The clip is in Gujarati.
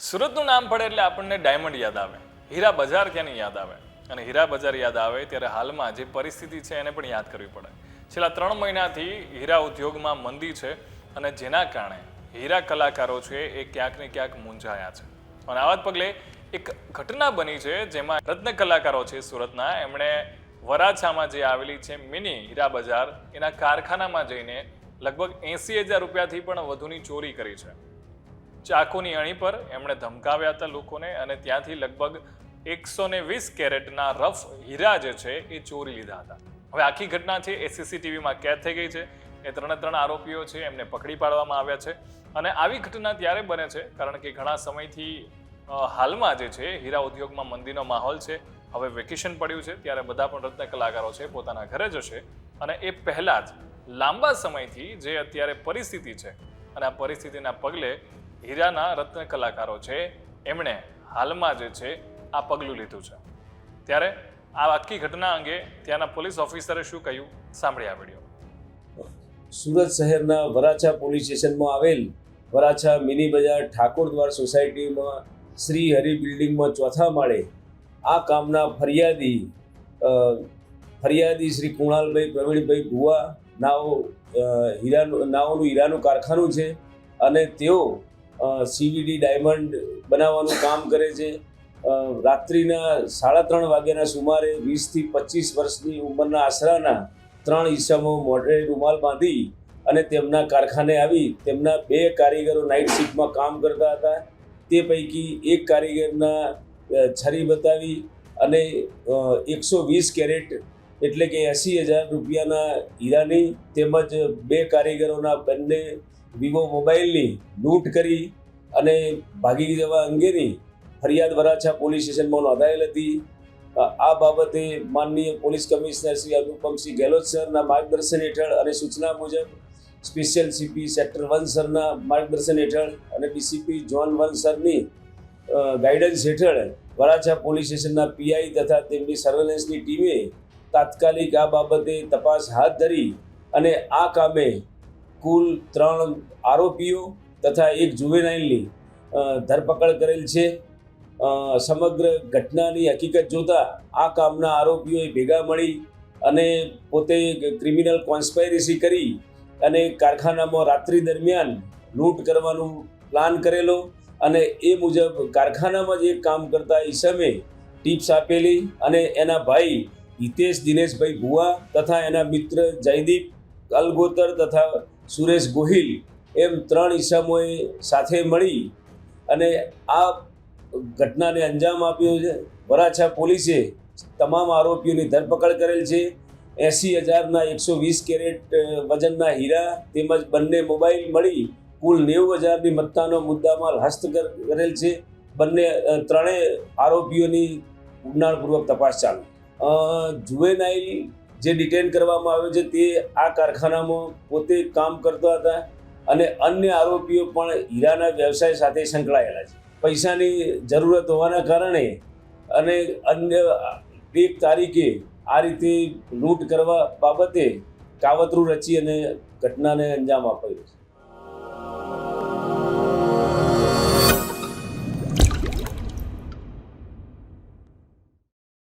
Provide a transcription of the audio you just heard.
સુરતનું નામ પડે એટલે આપણને ડાયમંડ યાદ આવે. હીરા બજાર ક્યાંની યાદ આવે? અને હીરા બજાર યાદ આવે ત્યારે હાલમાં જે પરિસ્થિતિ છે એને પણ યાદ કરવી પડે. છેલ્લા ત્રણ મહિનાથી હીરા ઉદ્યોગમાં મંદી છે અને જેના કારણે હીરા કલાકારો છે એ ક્યાંક ને ક્યાંક મૂંઝાયા છે. અને આવા જ પગલે એક ઘટના બની છે જેમાં રત્ન કલાકારો છે સુરતના. એમણે વરાછામાં જે આવેલી છે મિની હીરા બજાર, એના કારખાનામાં જઈને લગભગ એંસી હજાર રૂપિયાથી પણ વધુની ચોરી કરી છે. ચાકુની અણી પર એમણે ધમકાવ્યા હતા લોકોને અને ત્યાંથી લગભગ એકસો ને વીસ કેરેટના રફ હીરા જે છે એ ચોરી લીધા હતા. હવે આખી ઘટના છે, એ સીસીટીવીમાં કેદ થઈ ગઈ છે. એ ત્રણે ત્રણ આરોપીઓ છે, એમને પકડી પાડવામાં આવ્યા છે. અને આવી ઘટના ત્યારે બને છે, કારણ કે ઘણા સમયથી હાલમાં જે છે, હીરા ઉદ્યોગમાં મંદીનો માહોલ છે. હવે વેકેશન પડ્યું છે, ત્યારે બધા પણ રત્ન કલાકારો છે, પોતાના ઘરે જશે. અને એ પહેલાં જ લાંબા સમયથી જે અત્યારે પરિસ્થિતિ છે, અને આ પરિસ્થિતિના પગલે હીરાના રત્ન કલાકારો છે. એમણે હાલમાં જે છે, આ પગલું લીધું છે. ત્યારે આ આખી ઘટના અંગે ત્યાંના પોલીસ ઓફિસરે શું કહ્યું? સાંભળી વીડિયો. સુરત શહેરના વરાછા પોલીસ સ્ટેશનમાં આવેલ વરાછા મિની બજાર ઠાકોરદ્વાર સોસાયટીમાં શ્રી હરિ બિલ્ડિંગમાં ચોથા માળે આ કામના ફરિયાદી ફરિયાદી શ્રી કુણાલભાઈ પ્રવીણભાઈ ભુવા નાઓ હીરાનું, નાઓનું હીરાનું કારખાનું છે અને તેઓ સીવીડી ડાયમંડ બનાવવાનું કામ કરે છે. રાત્રિના સાડા ત્રણ વાગ્યાના સુમારે વીસથી પચીસ વર્ષની ઉંમરના આશરાના ત્રણ ઈસમો મોઢે રૂમાલ બાંધી અને તેમના કારખાને આવી તેમના બે કારીગરો નાઇટ શિફ્ટમાં કામ કરતા હતા. તે પૈકી એક કારીગરના છરી બતાવી અને એકસો વીસ કેરેટ એટલે કે એંસી હજાર રૂપિયાના હીરાની તેમજ બે કારીગરોના બંને વિવો મોબાઈલની લૂંટ કરી અને ભાગી જવા અંગેની ફરિયાદ વરાછા પોલીસ સ્ટેશનમાં નોંધાયેલ હતી. આ બાબતે માનનીય પોલીસ કમિશનર શ્રી અનુપમસિંહ ગેહલોત સરના માર્ગદર્શન હેઠળ અને સૂચના મુજબ સ્પેશિયલ સીપી સેક્ટર વન સરના માર્ગદર્શન હેઠળ અને ડીસીપી જોન વન સરની ગાઈડન્સ હેઠળ વરાછા પોલીસ સ્ટેશનના પીઆઈ તથા તેમની સર્વેલન્સની ટીમે તાત્કાલિક આ બાબતે તપાસ હાથ ધરી અને આ કામે કુલ ત્રણ આરોપીઓ તથા એક જુવેનાઇલની ધરપકડ કરેલ છે. સમગ્ર ઘટનાની હકીકત જોતા આ કામના આરોપીઓએ ભેગા મળી અને પોતે ક્રિમિનલ કોન્સ્પાયરસી કરી અને કારખાનામાં રાત્રિ દરમિયાન લૂંટ કરવાનું પ્લાન કરેલો અને એ મુજબ કારખાનામાં જ કામ કરતા ઈસમે ટિપ્સ આપેલી અને એના ભાઈ હિતેશ દિનેશભાઈ ભુવા તથા એના મિત્ર જયદીપ અલગોતર તથા સુરેશ ગોહિલ એમ ત્રણ ઈસમોએ સાથે મળી અને આ ઘટનાને અંજામ આપ્યો છે. વરાછા પોલીસે તમામ આરોપીઓની ધરપકડ કરેલ છે. એંસી હજારના એકસો વીસ કેરેટ વજનના હીરા તેમજ બંને મોબાઈલ મળી કુલ નેવું હજારની મત્તાનો મુદ્દામાલ હસ્ત કરેલ છે. બંને ત્રણેય આરોપીઓની ઊંડાણપૂર્વક તપાસ ચાલુ. જુવેનાઇલ જે ડિટેન કરવામાં આવ્યો છે તે આ કારખાનામાં પોતે કામ કરતા હતા અને અન્ય આરોપીઓ પણ હીરાના વ્યવસાય સાથે સંકળાયેલા છે. પૈસાની જરૂરત હોવાના કારણે અને અન્ય એક તારીખે આ રીતે લૂંટ કરવા બાબતે કાવતરું રચી અને ઘટનાને અંજામ આપ્યો છે.